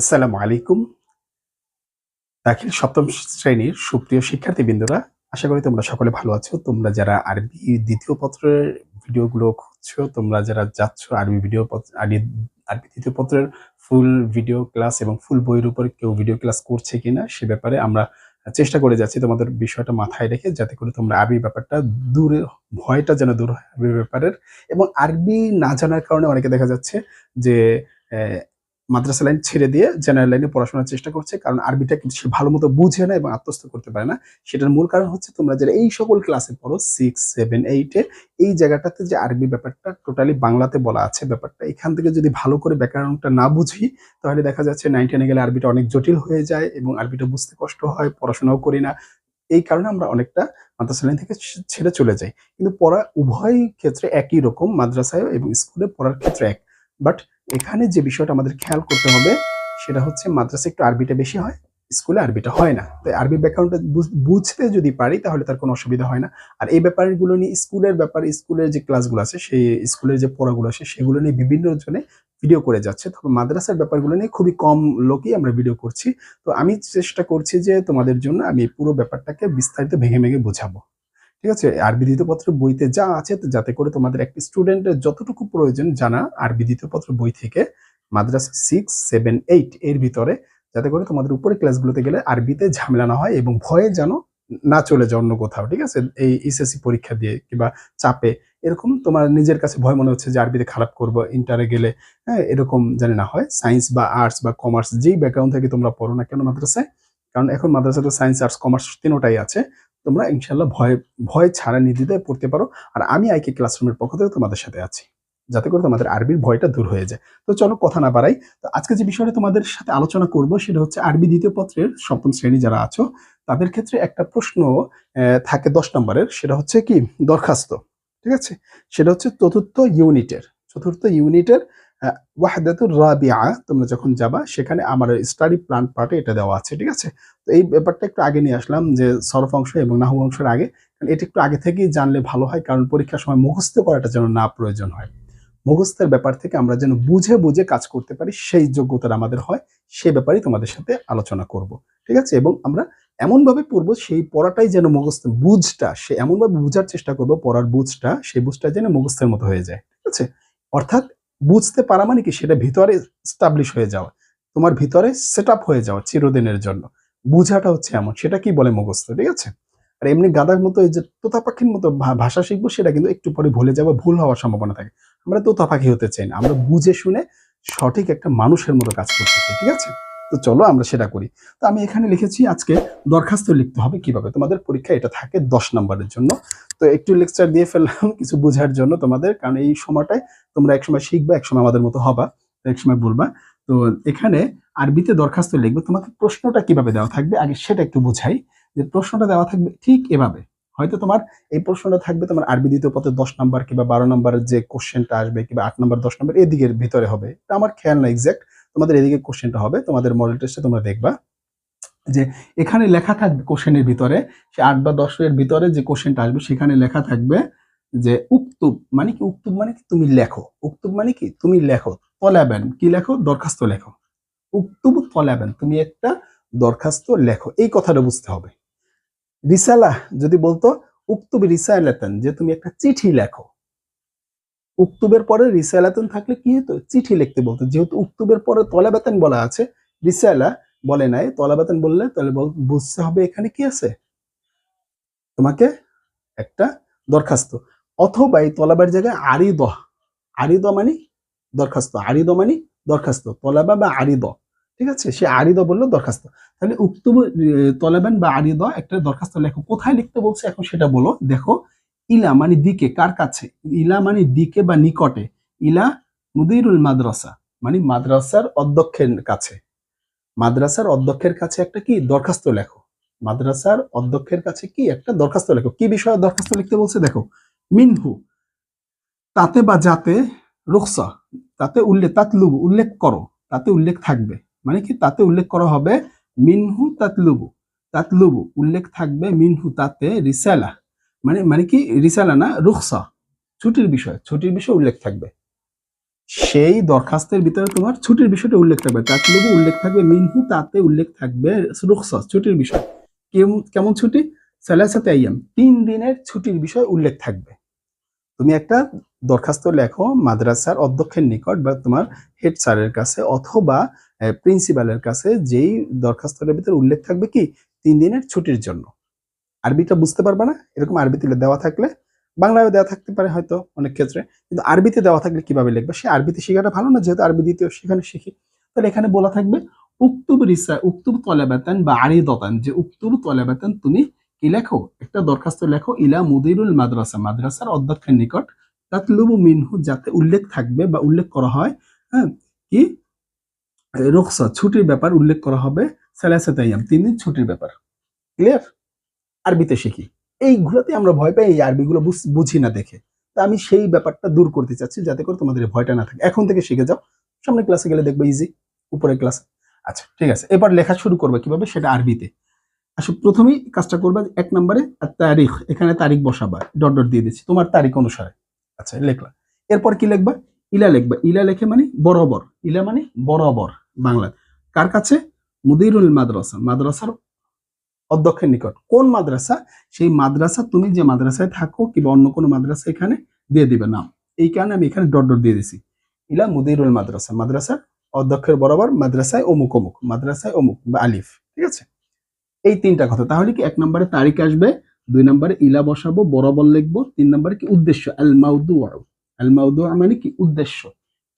আসসালামু আলাইকুম। দাখিল সপ্তম শ্রেণির সুপ্রিয় শিক্ষার্থীবৃন্দরা, আশা করি তোমরা সকলে ভালো আছো। তোমরা যারা আরবি দ্বিতীয় পত্রের ভিডিওগুলো খুঁজছো, তোমরা যারা যাচ্ছ আরবি ভিডিও আরবি আরবি দ্বিতীয় পত্রের ফুল ভিডিও ক্লাস এবং ফুল বইয়ের উপর কেউ ভিডিও ক্লাস করছে কিনা, সে ব্যাপারে আমরা চেষ্টা করে যাচ্ছি তোমাদের বিষয়টা মাথায় রেখে, যাতে করে তোমরা আরবি ব্যাপারটা দূরে, ভয়টা যেন দূর হয় আরবি ব্যাপারের। এবং আরবি না জানার কারণে অনেকে দেখা যাচ্ছে যে মাদ্রাসা লাইন ছেড়ে দিয়ে জেনারেল লাইনে পড়াশোনার চেষ্টা করছে, কারণ আরবিটা কিন্তু সে ভালো মতো বুঝে না এবং আত্মস্থ করতে পারে না। সেটার মূল কারণ হচ্ছে তোমরা যারা এই সকল ক্লাসে পড়ো সিক্স সেভেন এইটে এই জায়গাটাতে যে আরবি ব্যাপারটা টোটালি বাংলাতে বলা আছে ব্যাপারটা। এখান থেকে যদি ভালো করে ব্যাকরণটা না বুঝি, তাহলে দেখা যাচ্ছে নাইন টেনে গেলে আরবিটা অনেক জটিল হয়ে যায় এবং আরবিটা বুঝতে কষ্ট হয়, পড়াশোনাও করি না। এই কারণে আমরা অনেকটা মাদ্রাসা লাইন থেকে ছেড়ে চলে যাই। কিন্তু পড়া উভয় ক্ষেত্রে একই রকম মাদ্রাসায় এবং স্কুলে পড়ার ক্ষেত্রে এক। বাট এখানে যে বিষয়টা আমাদের খেয়াল করতে হবে, সেটা হচ্ছে মাদ্রাসায় একটু আরবিটা বেশি হয়, স্কুলে আরবিটা হয় না। তাই আরবি বুঝ- বুঝতে যদি পারি, তাহলে তার কোনো অসুবিধা হয় না। আর এই ব্যাপারগুলো নিয়ে স্কুলের ব্যাপার, স্কুলের যে ক্লাসগুলো আছে, সেই স্কুলের যে পড়াগুলো আছে, সেগুলো নিয়ে বিভিন্ন জনে ভিডিও করে যাচ্ছে। তবে মাদ্রাসার ব্যাপারগুলো নিয়ে খুবই কম লোকই আমরা ভিডিও করছি। তো আমি চেষ্টা করছি যে তোমাদের জন্য আমি পুরো ব্যাপারটাকে বিস্তারিত ভেঙে ভেঙে বোঝাবো। ঠিক আছে? আরবি দ্বিতীয়পত্র বইতে যা আছে, যাতে করে তোমাদের একটি স্টুডেন্টের যতটুকু প্রয়োজন জানা আরবি দ্বিতীয়পত্র বই থেকে মাদ্রাসা সিক্স সেভেন এইট এর ভিতরে, যাতে করে তোমাদের উপরে ক্লাসগুলোতে গেলে আরবিতে ঝামেলা না হয় এবং ভয়ে যেন না চলে যায় অন্য কোথাও, ঠিক আছে? এই এসএসসি পরীক্ষা দিয়ে কিংবা চাপে এরকম তোমার নিজের কাছে ভয় মনে হচ্ছে যে আরবিতে খারাপ করব ইন্টারে গেলে হ্যাঁ এরকম জানি না হয়। সায়েন্স বা আর্টস বা কমার্স যেই ব্যাকগ্রাউন্ড থেকে তোমরা পড়ো না কেন মাদ্রাসায়? কারণ এখন মাদ্রাসাতে সায়েন্স আর্টস কমার্স তিনোটাই আছে। তোমরা ইনশাল্লাহ ভয় ভয় ছাড়া নির্দ্বিধায় পড়তে পারো। আর আমি আইকে ক্লাসরুমের পক্ষ থেকে তোমাদের সাথে আছি, যাতে করে তোমাদের আরবির ভয়টা দূর হয়ে যায়। তো চলো কথা না বাড়াই। তো আজকে যে বিষয়টা তোমাদের সাথে আলোচনা করব, সেটা হচ্ছে আরবি দ্বিতীয় পত্রের সপ্তম শ্রেণি যারা আছো, তাদের ক্ষেত্রে একটা প্রশ্ন থাকে দশ নম্বরের। সেটা হচ্ছে কি? দরখাস্ত, ঠিক আছে? সেটা হচ্ছে চতুর্থ ইউনিটের চতুর্থ ইউনিটের ওয়াহদাতুর রাবিআ, তোমরা যখন যাবা, সেখানে আমার স্টাডি প্ল্যান পার্টে এটা দেওয়া আছে, ঠিক আছে? তো এই ব্যাপারটা একটু আগে নিয়ে আসলাম যে সরফ অংশ এবং নাহু অংশের আগে, কারণ এটা একটু আগে থেকেই জানলে ভালো হয়, কারণ পরীক্ষার সময় মুখস্থ করাটা যেন না প্রয়োজন হয়। মুখস্থের ব্যাপার থেকে আমরা যেন বুঝে বুঝে কাজ করতে পারি, সেই যোগ্যতার আমাদের হয়, সে ব্যাপারেই তোমাদের সাথে আলোচনা করব, ঠিক আছে? এবং আমরা এমনভাবে পড়ব, সেই পড়াটাই যেন মুখস্থ, বুঝটা, সে এমনভাবে বুঝার চেষ্টা করব, পড়ার বুঝটা, সেই বুঝটা যেন মুখস্থের মতো হয়ে যায়, ঠিক আছে? অর্থাৎ বুঝতে পারা মানে কি? সেটা ভিতরে স্টাবলিশ হয়ে যাওয়া। তোমার ভিতরে সেট হয়ে যাওয়া চিরদিনের জন্য। বুঝাটা হচ্ছে এমন। সেটা কি বলে মুখস্থ? ঠিক আছে? আর এমনি গাদার মতো এই যে তোতা পাখির মতো ভাষা শিখব, সেটা কিন্তু একটু পরে ভুলে যাব, ভুল হওয়ার সম্ভাবনা থাকে। আমরা তোতা পাখি হতে চাই না। আমরা বুঝে শুনে সঠিক একটা মানুষের মতো কাজ করতে চাই। ঠিক আছে? তো চলো আমরা সেটা করি। তো আমি এখানে লিখেছি আজকে দরখাস্ত লিখতে হবে কীভাবে। তোমাদের পরীক্ষা এটা থাকে দশ নম্বরের জন্য। তো একটু লেকচার দিয়ে ফেললাম কিছু বোঝার জন্য তোমাদের। কারণ এই সময়টায় তোমরা একসময় শিখবা, একসময় আমাদের মতো হবা, একসময় বলবা। তো এখানে আরবিতে দরখাস্ত লিখবে। তোমাকে প্রশ্নটা কীভাবে দেওয়া থাকবে আগে সেটা একটু বোঝাই। যে প্রশ্নটা দেওয়া থাকবে ঠিক এভাবে। হয়তো তোমার এই প্রশ্নটা থাকবে তোমার আরবি দ্বিতীয় পথে দশ নাম্বার কিংবা বারো নাম্বারের যে কোশ্চেনটা আসবে কিংবা আট নাম্বার, দশ নাম্বার এদিকের ভিতরে হবে। আমার খেয়াল না এক্সাক্ট তোমাদের এদিকে কোশ্চেনটা হবে, তোমাদের মডেল টেস্টে তোমরা দেখবা যে এখানে লেখা থাকবে কোশ্চেনের ভিতরে, সে আট বা দশের ভিতরে যে কোশ্চেনটা আসবে সেখানে লেখা থাকবে যে উক্তুব মানে কি, উক্তুব মানে কি? তুমি লেখো। উক্তুব মানে কি? তুমি লেখো। তলাবেন, কি লেখো? দরখাস্ত লেখো। উক্তুব, তলাবেন, তুমি একটা দরখাস্ত লেখো। এই কথাটা বুঝতে হবে। রিসালা যদি বলতো, উক্তুব রিসালাতান, যে তুমি একটা চিঠি লেখো। উক্তুবের পরে রিসালাতান থাকলে কি হতো? চিঠি লিখতে বলতো। যেহেতু উক্তুবের পরে তলাবেতন বলা আছে রিসালা বলে নাই তলা বেতন বললে তাহলে বুঝতে হবে এখানে কি আছে? তোমাকে একটা দরখাস্ত। অথবা এই তলাবার জায়গায় আরিদ আরিদ মানে দরখাস্ত। আরিদ মানে দরখাস্ত। তলাবা বা আরিদ ঠিক আছে? সে আরিদ বলল দরখাস্ত। তাহলে উক্তুব তলাবেন বা আরিদ একটা দরখাস্ত লেখো। কোথায় লিখতে বলছে? এখন সেটা বলো। দেখো ইলা মানে দিকে, কার কাছে? ইলা মানে দিকে বা নিকটে। ইলা মুদিরুল মাদ্রাসা মানে মাদ্রাসার অধ্যক্ষের কাছে। মাদ্রাসার অধ্যক্ষের কাছে একটা কি? দরখাস্ত লেখো। মাদ্রাসার অধ্যক্ষের কাছে কি একটা দরখাস্ত লেখো। কি বিষয়ে দরখাস্ত লিখতে বলছে দেখো। মিনহু, তাতে বা যাতে রুখসা, তাতে উল্লেখ, তাতলুবু, উল্লেখ করো। তাতে উল্লেখ থাকবে। মানে কি? তাতে উল্লেখ করা হবে মিনহু তাতলুবু। তাতলুবু, উল্লেখ থাকবে মিনহু তাতে রিসালা। মানে মানে কি? রিসালা না? রুখসা। ছুটির বিষয়। ছুটির বিষয় উল্লেখ থাকবে। সেই দরখাস্তের ভিতরে তোমার ছুটির বিষয়টা উল্লেখ থাকবে। তাতলুবু উল্লেখ থাকবে, মিনহু তাতে উল্লেখ থাকবে রুখসাস ছুটির বিষয়। কেমন কেমন ছুটি? সালাসাতে আইয়াম। তিন দিনের ছুটির বিষয় উল্লেখ থাকবে। তুমি একটা দরখাস্ত লেখো মাদ্রাসার অধ্যক্ষের নিকট বা তোমার হেড স্যারের কাছে অথবা প্রিন্সিপালের কাছে, যেই দরখাস্তটার ভিতরে উল্লেখ থাকবে কি? তিন দিনের ছুটির জন্য। আরবিটা বুঝতে পারবে না, এরকম আরবিতে দেওয়া থাকলে বাংলায় দেওয়া থাকতে পারে হয়তো অনেক ক্ষেত্রে, কিন্তু আরবিতে দেওয়া থাকলে কীভাবে লিখবে? সে আরবিতে শেখাটা ভালো না, যেহেতু আরবি দ্বিতীয় সেখানে শিখি। তাহলে এখানে বলা থাকবে, উক্তুব রিসা উক্তুব তলেবাতান বা আরি দতান যে উক্তুব তলেবাতান তুমি কি লেখো? একটা দরখাস্ত লেখো, ইলা মুদিরুল মাদ্রাসা মাদ্রাসার অধ্যক্ষের নিকট, তাতলুবু মিনহু যাতে উল্লেখ থাকবে বা উল্লেখ করা হয় হ্যাঁ কি? রুখসা, ছুটির ব্যাপার উল্লেখ করা হবে, সালাসাতাইয়াম, তিন দিন ছুটির ব্যাপার। ক্লিয়ার আরবিতে শিখি। এইগুলোতে আমরা ভয় পাই, এই আরবিগুলো বুঝি না দেখে। তা আমি সেই ব্যাপারটা দূর করতে চাচ্ছি যাতে করে তোমাদের ভয়টা না থাকে। এখন থেকে শিখে যাও। সামনে ক্লাসে গেলে দেখবে ইজি উপরের ক্লাসে আচ্ছা ঠিক আছে। এবার লেখা শুরু করবে কীভাবে? সেটা আরবিতে। আসলে প্রথমেই কাজটা করবে এক নম্বরে তারিখ। এখানে তারিখ বসাবা ডট ডট দিয়ে দিচ্ছি। তোমার তারিখ অনুসারে। আচ্ছা লেখলা। এরপর কি লিখবা? ইলা লিখবা। ইলা লেখে মানে বরাবর। ইলা মানে বরাবর বাংলা কার কাছে? মুদিরুল মাদ্রাসা। মাদ্রাসার অধ্যক্ষের নিকট। কোন মাদ্রাসা? সেই মাদ্রাসা তুমি যে মাদ্রাসায় থাকো কিংবা অন্য কোনো মাদ্রাসা এখানে দিয়ে দিবে নাম। এই কারণে আমি এখানে ডট ডট দিয়ে দিছি। ইলা মুদিরুল মাদ্রাসা। মাদ্রাসার অধ্যক্ষের বরাবর মাদ্রাসায় অমুক অমুক, মাদ্রাসায় অমুক বা আলিফ। ঠিক আছে? এই তিনটা কথা। তাহলে কি এক নম্বরে তারিখ আসবে, দুই নম্বরে ইলা বসাবো, বরাবর লিখব, তিন নম্বরে কি উদ্দেশ্য? আল মাউদু আল মানে কি উদ্দেশ্য?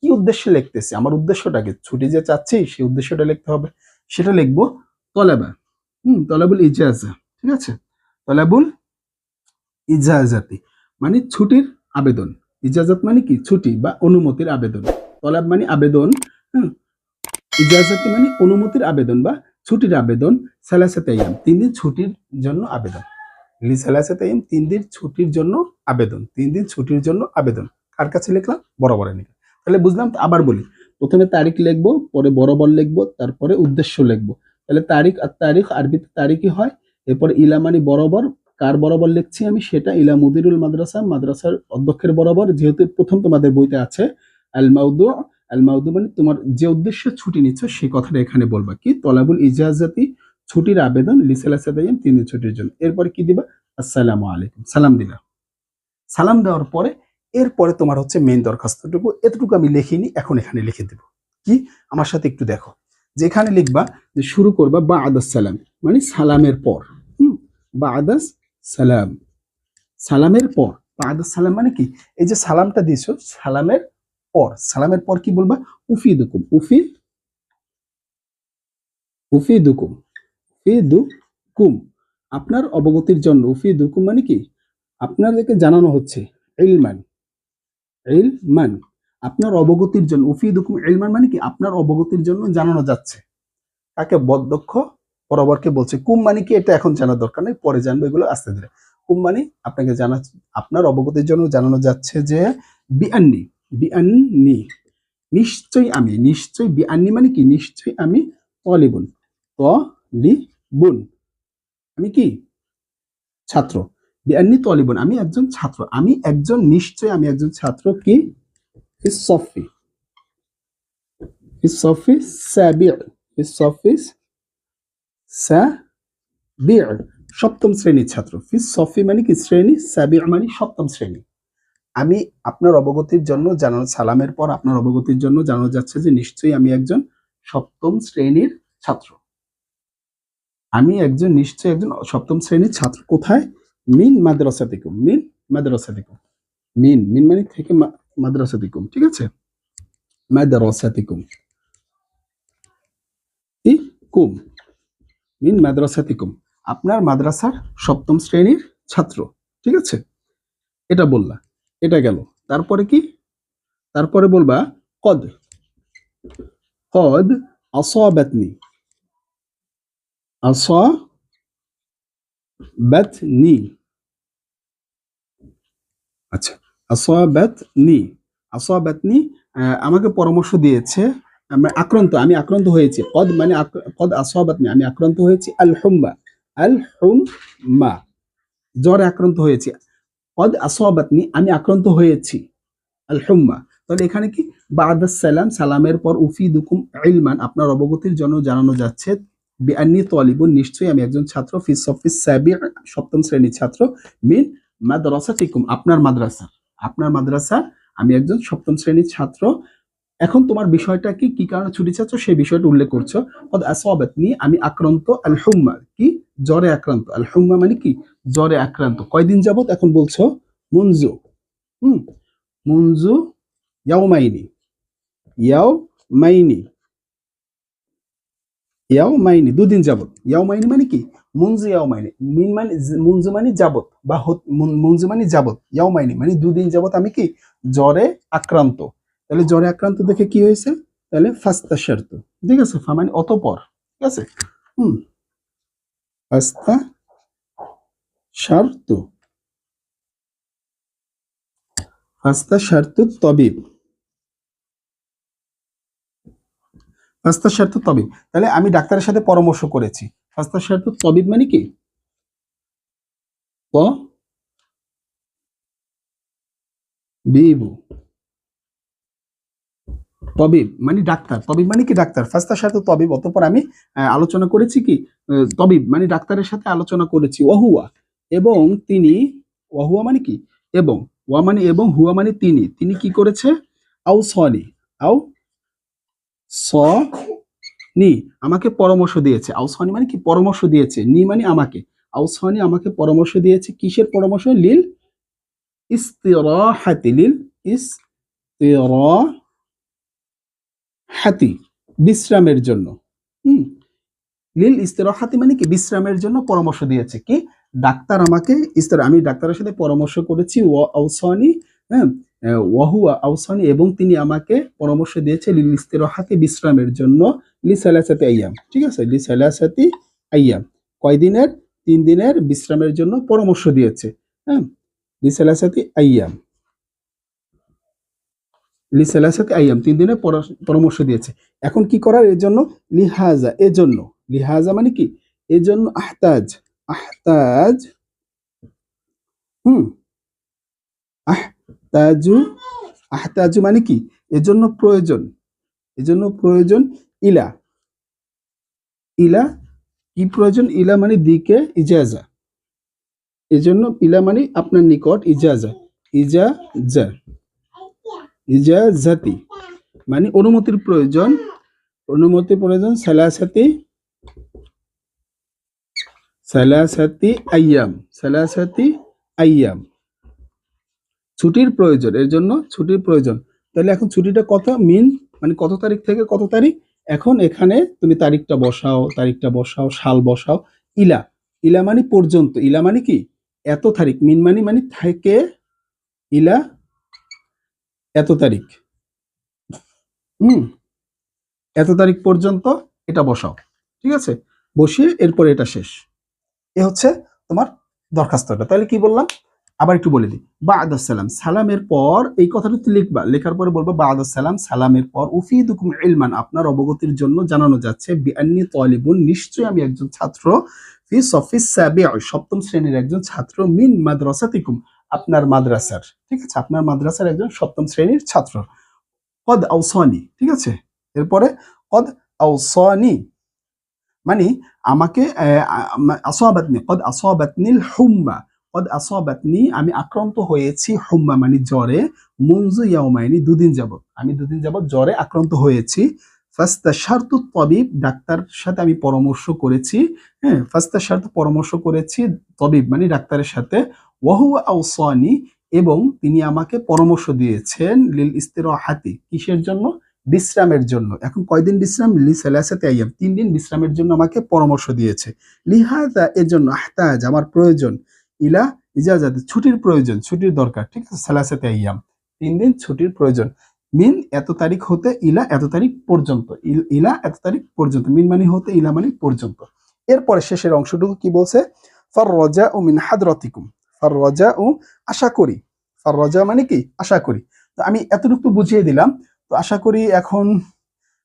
কি উদ্দেশ্যে লিখতেছি? আমার উদ্দেশ্যটাকে ছুটি যে চাচ্ছি, সেই উদ্দেশ্যটা লিখতে হবে। সেটা লিখব, তলেবা। হুম, তলাবুল ইজাজা, ঠিক আছে? তলাবুল ইজাজাতি মানে ছুটির আবেদন। ইজাজত মানে কি? ছুটি বা অনুমতির আবেদন। তলাব মানে আবেদন, হুম। ইজাজাতি মানে অনুমতির আবেদন বা ছুটির আবেদন, সালাসাতাইয়াম, তিন দিন ছুটির জন্য আবেদন। লি সালাসাতাইয়াম, তিন দিন ছুটির জন্য আবেদন, তিন দিন ছুটির জন্য আবেদন। কার কাছে লিখলাম? বরাবরে লিখলাম তাহলে বুঝলাম আবার বলি। প্রথমে তারিখ লিখব, পরে বরাবর লিখব, তারপরে উদ্দেশ্য লিখব। তাহলে তারিখ আর তারিখ আরবিতে তারিখই হয়। এরপর ইলা মানে বরাবর, কার বরাবর লিখছি আমি সেটা? ইলা মুদিরুল মাদ্রাসা, মাদ্রাসার অধ্যক্ষের বরাবর, যেহেতু প্রথম তোমাদের বইতে আছে, আল মাউদু আল মাউদু মানে তোমার যে উদ্দেশ্যে ছুটি নিচ্ছ সেই কথাটা এখানে বলবা কি? তলাবুল ইজাজাতি, ছুটির আবেদন লিসালাসাদাইম তিন দিন ছুটির জন্য। এরপরে কি দিবা? আসসালামু আলাইকুম। সালাম দিলা সালাম দেওয়ার পরে, এরপরে তোমার হচ্ছে মেইন দরখাস্তটুকু। এতটুকু আমি লিখিনি, এখন এখানে লিখে দেব। কি? আমার সাথে একটু দেখো। যেখানে লিখবা যে শুরু করবা বা আদাস সালাম মানে সালামের পর। হুম? বা আদাস সালাম সালামের পর। বা আদাস সালাম মানে কি? এই যে সালামটা দিছো সালামের পর। সালামের পর কি বলবা? উফি দুকুম উফি উফি দুকুম উফি দুকুম আপনার অবগতির জন্য। উফি দুকুম মানে কি? আপনাদেরকে জানানো হচ্ছে, ইলমান। ইলমান। আপনার অবগতির জন্য উফি দুকুম ইলমান মানে কি? আপনার অবগতির জন্য জানানো যাচ্ছে। তাকে বদক্ষ বরাবরকে বলছে, কুম মানে কি? এটা এখন জানার দরকার নেই, পরে জানব, এগুলো আস্তে ধীরে। কুম মানে আপনাকে জানা, আপনার অবগতির জন্য জানানো যাচ্ছে যে, বিআন্নি বিআন্নি, নিশ্চয়ই আমি, নিশ্চয়ই বিআন্নি মানে কি? নিশ্চয়ই আমি তলিবুন তলিবুন। আমি কি? ছাত্র। বিআন্নি তলিবুন, আমি একজন ছাত্র। আমি একজন, নিশ্চয়ই আমি একজন ছাত্র কি? ফিসফি ফিসফি সাবির ফিসফি সাবির সপ্তম শ্রেণির ছাত্র। ফিস সফি মানে কি শ্রেণি? সাবির মানে সপ্তম শ্রেণি। আমি আপনার অবগতির জন্য জানানো সালামের পর আপনার অবগতির জন্য জানানো যাচ্ছে যে নিশ্চয়ই আমি একজন সপ্তম শ্রেণির ছাত্র। আমি একজন নিশ্চয়ই একজন সপ্তম শ্রেণির ছাত্র। কোথায়? মিন মাদ্রাসাতিকুম। মিন মাদ্রাসাতিকুম। মিন মিন মানে থেকে মাদ্রাসাতিকুম, ঠিক আছে? মাদ্রাসাতিকুম। ই কুম, মিন মাদ্রাসাতিকুম। আপনার মাদ্রাসার সপ্তম শ্রেণির ছাত্র, ঠিক আছে? এটা বললা, এটা গেল। তারপরে কি? তারপরে বলবা, কদ। কদ আসাবাতনি। আসাবাতনি। আচ্ছা। আসাবাতনি আসাবাতনি আহ, আমাকে পরামর্শ দিয়েছে আমি আক্রান্ত আমি আক্রান্ত হয়েছি। কদ মানে কদ আসাবাতনি আমি আক্রান্ত হয়েছি। আল হুম্মা আল হুম্মা জ্বরে আক্রান্ত হয়েছি। কদ আসাবাতনি আমি আক্রান্ত হয়েছি। আল হুম্মা তাহলে এখানে কি? বাদাস সালাম সালামের পর উফি দুকুম ইলমান আপনার অবগতির জন্য জানানো যাচ্ছে বিআন্নি তলিবুন নিশ্চয়ই আমি একজন ছাত্র ফিস অফিস সাবি সপ্তম শ্রেণির ছাত্র মিন মাদ্রাসাতিকুম আপনার মাদ্রাসা। আপনার মাদ্রাসা, আমি একজন সপ্তম শ্রেণির ছাত্র। এখন তোমার বিষয়টা কি? কি কারণে ছুটি চাচ্ছ? সেই বিষয়টা উল্লেখ করছ। আমি আক্রান্ত আল হুম্মা কি? জ্বরে আক্রান্ত। আল হুম্মা মানে কি? জ্বরে আক্রান্ত। কয়দিন যাবত এখন বলছো? মুনজু। হুম। মুনজু ইয়াউমাইনি। ইয়াও মাইনি ইয়াও মাইনি দুদিন যাবত ইয়াও মাইনি মানে কি? মুনজু ইয়াও মাইনি। মিন মানে মুনজু মানে যাবত বা মুন- মুনজু মানে যাবত ইয়াও মাইনি। মানে দুদিন যাবত আমি কি? জ্বরে আক্রান্ত। তাহলে জ্বরে আক্রান্ত দেখে কি হয়েছে? তাহলে ফাস্তা শার্ত ঠিক আছে? মানে অতপর। ঠিক আছে? হুম। ফাস্তা শার্ত ফাস্তা শার্ত তবিব। ফাস্তা শার্ত তবিব। তাহলে আমি ডাক্তারের সাথে পরামর্শ করেছি। ফাস্তা শার্ত তবিব মানে কি? তবিব মানে ডাক্তার। তবিব মানে কি ডাক্তার? ফাস্তা সাথে তবিব। অতপর আমি আলোচনা করেছি কি? তবিব মানে ডাক্তারের সাথে আলোচনা করেছি। ওহুয়া। এবং তিনি, ওহুয়া মানে কি? এবং, ওয়া মানে এবং, হুয়া মানে তিনি। তিনি কি করেছে? আউ সনি। আউ নি, আমাকে পরামর্শ দিয়েছে। আউ সনি মানে কি? পরামর্শ দিয়েছে। নি মানে আমাকে। আউ সনি আমাকে পরামর্শ দিয়েছে। কিসের পরামর্শ? লিল ইস্তিরাহাতি, লিল ইস্তিরা হাতি বিশ্রামের জন্য। হুম? লিল ইস্তেরাহাতি মানে কি? বিশ্রামের জন্য পরামর্শ দিয়েছে। কি? ডাক্তার আমাকে ইস্তের, আমি ডাক্তারের সাথে পরামর্শ করেছি। ওয়া আউসানি হ্যাঁ? ওয়াহুয়া আউসানি এবং তিনি আমাকে পরামর্শ দিয়েছে, লিল ইস্তেরাহাতি বিশ্রামের জন্য, লি সালাসাতি আইয়াম। ঠিক আছে? লি সালাসাতি আইয়াম। কয়দিনের? তিন দিনের বিশ্রামের জন্য পরামর্শ দিয়েছে। হ্যাঁ? লি সালাসাতি আইয়াম। লিসালাসাতে আইয়াম, তিন দিনের পরা- পরামর্শ দিয়েছে। এখন কি করার? এর জন্য? লিহাজা এজন্য লিহাজা মানে কি? এজন্য আহতাজ আহতাজ, হুম? আহতাজু আহতাজু মানে কি? এজন্য প্রয়োজন। এজন্য প্রয়োজন ইলা। ইলা কি প্রয়োজন? ইলা মানে দিকে ইজাজা। এজন্য ইলা মানে আপনার নিকট ইজাজা। ইজাজা। ইজাজাতি। মানে অনুমতির প্রয়োজন। অনুমতির প্রয়োজন সালাসাতি। সালাসাতি আইয়াম। সালাসাতি আইয়াম। ছুটির প্রয়োজন, এর জন্য ছুটির প্রয়োজন। তাহলে এখন ছুটিটা কত? মিন মানে কত তারিখ থেকে কত তারিখ? এখন এখানে তুমি তারিখটা বসাও তারিখটা বসাও, সাল বসাও। ইলা ইলা মানে পর্যন্ত। ইলা মানে কি? এত তারিখ। মিন মানে মানে থেকে ইলা এত তারিখ। হুম, এত তারিখ পর্যন্ত এটা বসাও। ঠিক আছে? বসিয়ে এরপরে এটা শেষ। এ হচ্ছে তোমার দরখাস্তটা। তাহলে কি বললাম? আবার একটু বলে দিই। বাদাস সালাম, সালামের পর এই কথাটা তুই লিখবা, লেখার পরে বলব বাদাস সালাম, সালামের পর উফিদুকুম ইলমান, আপনার অবগতির জন্য জানানো যাচ্ছে নিশ্চয়ই আমি একজন ছাত্র, ফি সফিস সপ্তম শ্রেণির একজন ছাত্র, মিন মাদ্রাসাতিকুম, আপনার মাদ্রাসার, ঠিক আছে? আপনার মাদ্রাসার একজন সপ্তম শ্রেণির ছাত্র। কদ আউসানি ঠিক আছে? এরপরে কদ আউসানি মানে আমাকে আসাবাতনি, কদ আসাবাতনিল হুম্মা আসাবাতনি আমি আক্রান্ত হয়েছি হুম্মা মানে জ্বরে মুনজু ইয়াউমাইনি দুদিন যাবত আমি দুদিন যাবত জ্বরে আক্রান্ত হয়েছি। ফাস্তা শার্তু তবিব, ডাক্তার সাথে আমি পরামর্শ করেছি হ্যাঁ ফাস্তা শার্তু পরামর্শ করেছি তবিব মানে ডাক্তারের সাথে। ওয়াহু আউসানি এবং তিনি আমাকে পরামর্শ দিয়েছেন লিল ইস্তিরাহাতি, কিসের জন্য? বিশ্রামের জন্য। এখন কয়দিন বিশ্রাম? লি সালাসাতে আইয়াম। তিন দিন বিশ্রামের জন্য আমাকে পরামর্শ দিয়েছে। লিহাজা এর জন্য আহতাজ, আমার প্রয়োজন। ইলা ইজাজাত, ছুটির প্রয়োজন, ছুটির দরকার, ঠিক আছে? সালাসাতে আইয়াম। তিন দিন ছুটির প্রয়োজন। মিন এত তারিখ হতে ইলা এত তারিখ পর্যন্ত। ইল- এত তারিখ পর্যন্ত। মিন মানে হতে, ইলা মানে পর্যন্ত। এরপরে শেষের অংশটুকু কি বলছে? ফার রজা ও মিন হাদরতিকুম। ফার রজা ও আশা করি। ফার রজা মানে কি? আশা করি। তো আমি এতটুকু বুঝিয়ে দিলাম। তো আশা করি এখন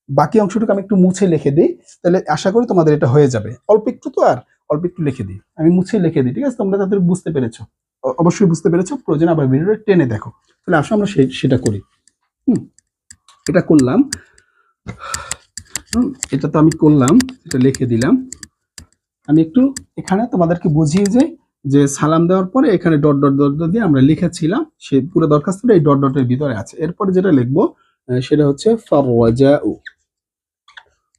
বাকি অংশটুকু আমি একটু মুছে লিখে দিই। তাহলে আশা করি তোমাদের এটা হয়ে যাবে। অল্প একটু তো আর অল্প একটু লিখে দিই। আমি মুছে লিখে দিই ঠিক আছে? তোমরা তাদের বুঝতে পেরেছ। অবশ্যই বুঝতে পেরেছ। প্রয়োজন আবার ভিডিওটা টেনে দেখো। তাহলে আসো আমরা সেটা করি। হুম এটা করলাম। এটা তো আমি করলাম এটা লিখে দিলাম। আমি একটু এখানে তোমাদেরকে বুঝিয়ে যাই যে সালাম দেওয়ার পরে এখানে ডট ডট ডট দিয়ে আমরা লিখেছিলাম। সে পুরো দরখাস্তটা এই ডট ডটের ভিতরে আছে। এরপরে যেটা লিখব সেটা হচ্ছে ফর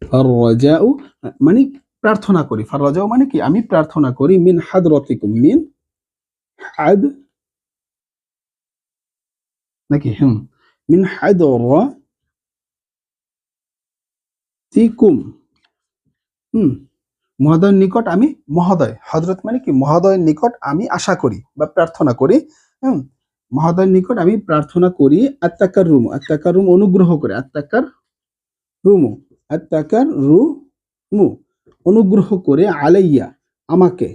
ফারওয়াজাউ আহ, মানে প্রার্থনা করি। ফারওয়াজাউ মানে কি? আমি প্রার্থনা করি, মিন হাদরতিকুম, মিন হাদ নাকি? হুম। মিন হাদরতিকুম। হুম। মহোদয়ের নিকট আমি মহোদয়। হজরত মানে কি? মহোদয়ের নিকট আমি আশা করি বা প্রার্থনা করি। হুম। মহোদয়ের নিকট আমি প্রার্থনা করি আত্মাকার রুম আত্মাকার রুম অনুগ্রহ করে। আত্মাকার রুমু আত্মাকার রুমু অনুগ্রহ করে আলাইয়া আমাকে।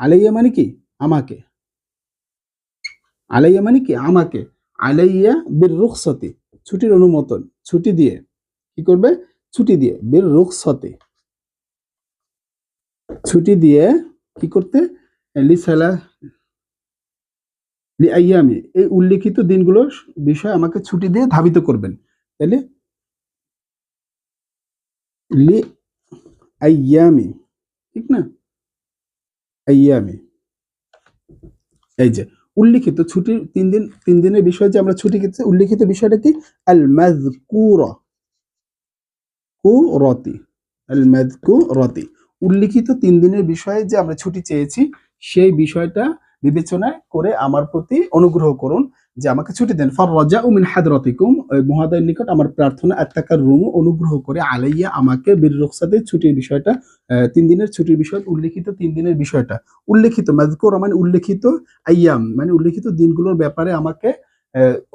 আলাইয়া মানে কি? আমাকে। আলাইয়া মানে কি? আমাকে। আলাইয়া বীর রুখসতে ছুটির অনুমোদন, ছুটি দিয়ে। কি করবে? ছুটি দিয়ে বীর রুখসতে ছুটি দিয়ে কি করতে? আইয়ামি, এই উল্লেখিত দিনগুলোর বিষয়ে আমাকে ছুটি দিয়ে ধাবিত করবেন। তাহলে লি আইয়ামি, ঠিক না? আইয়ামি। এই যে, উল্লিখিত ছুটির তিন দিন, তিন দিনের বিষয় যে আমরা ছুটি খেতে, উল্লিখিত বিষয়টা কি? আল মাযকুরা কুরতি। আল মাযকুরতি উল্লিখিত তিন দিনের বিষয়ে যে আমরা ছুটি চেয়েছি, সেই বিষয়টা বিবেচনায় করে আমার প্রতি অনুগ্রহ করুন। যে আমাকে ছুটি দেন। ফর রজা উমিন হাদরতিকুম মহাদয়ের নিকট আমার প্রার্থনা আত্মাকার রুম অনুগ্রহ করে আলাইয়া আমাকে বীর রুখসাতে ছুটির বিষয়টা তিন দিনের ছুটির বিষয়, উল্লেখিত তিন দিনের বিষয়টা। উল্লেখিত, মাযকুর মানে উল্লেখিত আইয়াম মানে উল্লেখিত দিনগুলোর ব্যাপারে আমাকে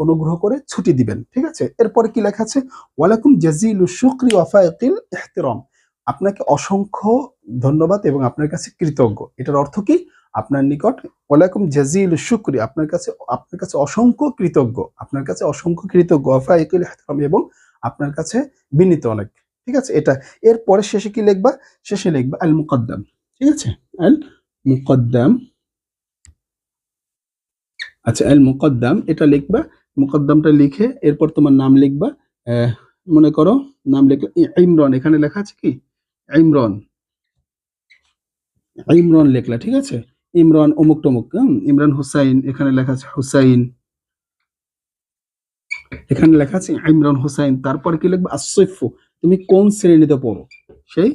অনুগ্রহ করে ছুটি দিবেন। ঠিক আছে? এরপরে কি লেখা আছে? ওয়ালাকুম জাজিলু শুকরি ওয়াফাইকিল ইহতিরাম। আপনাকে অসংখ্য ধন্যবাদ এবং আপনার কাছে কৃতজ্ঞ। এটার অর্থ কি? আপনার নিকট ওয়ালাকুম জাজিল শুকরি, আপনার কাছে আপনার কাছে অসংখ্য কৃতজ্ঞ, আপনার কাছে অসংখ্য কৃতজ্ঞ, ওয়াফাইকিল ইহতিরাম এবং আপনার কাছে বিনীত অনেক। ঠিক আছে? এটা, এরপরে শেষে কি লিখবা? শেষে লিখবা আল মুকদ্দাম ঠিক আছে? আল মুকদ্দাম আচ্ছা আল মুকদ্দাম এটা লিখবা, মুকদ্দামটা লিখে এরপর তোমার নাম লিখবা মনে করো, নাম লিখলে ইমরান, এখানে লেখা আছে কি? ইমরান। ইমরান লিখলা, ঠিক আছে? ইমরান অমুক টমুক ইমরান হুসাইন, এখানে লেখা আছে হুসাইন। এখানে লেখা আছে ইমরান হুসাইন। তারপর কি লিখবা? আসিফু তুমি কোন শ্রেণীতে পড়ো? সেই?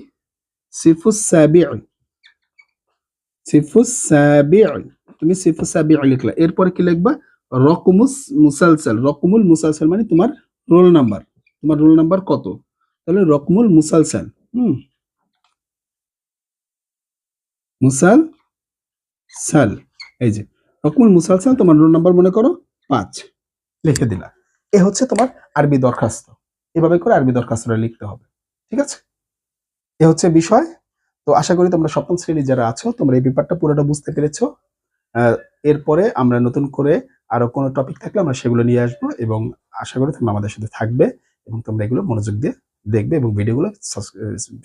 সিফু সাবিউ সিফু সাবিউ তুমি সিফু সাবিউ লিখলা। এরপরে কি লিখবা? রকমুস মুসালসাল। রকমুল মুসালসাল মানে তোমার রোল নাম্বার। তোমার রোল নাম্বার কত? তাহলে রকমুল মুসালসাল, হুম। মুসাল সাল এই যে, রকমুল মুসালসাল, তোমার রোল নাম্বার মনে করো? পাঁচ। লিখে দিলা। এ হচ্ছে তোমার আরবি দরখাস্ত। এভাবে করে আরবি দরখাস্তটা লিখতে হবে। ঠিক আছে? এ হচ্ছে বিষয়। তো আশা করি তোমরা সপ্তম শ্রেণি যারা আছো, তোমরা এই ব্যাপারটা পুরোটা বুঝতে পেরেছ। এরপরে আমরা নতুন করে আরও কোনো টপিক থাকলে আমরা সেগুলো নিয়ে আসব এবং আশা করি তোমরা আমাদের সাথে থাকবে এবং তোমরা এগুলো মনোযোগ দিয়ে দেখবে এবং ভিডিওগুলো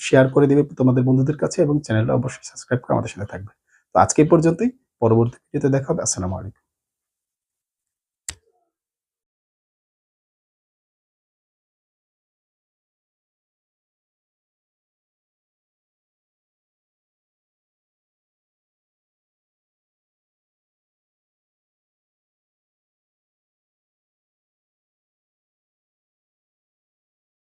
শেয়ার করে দিবে তোমাদের বন্ধুদের কাছে এবং চ্যানেলটা অবশ্যই সাবস্ক্রাইব করে আমাদের সাথে থাকবে। তো আজকে পর্যন্তই। পরবর্তী ভিডিওতে দেখা হবে। আসসালামু আলাইকুম।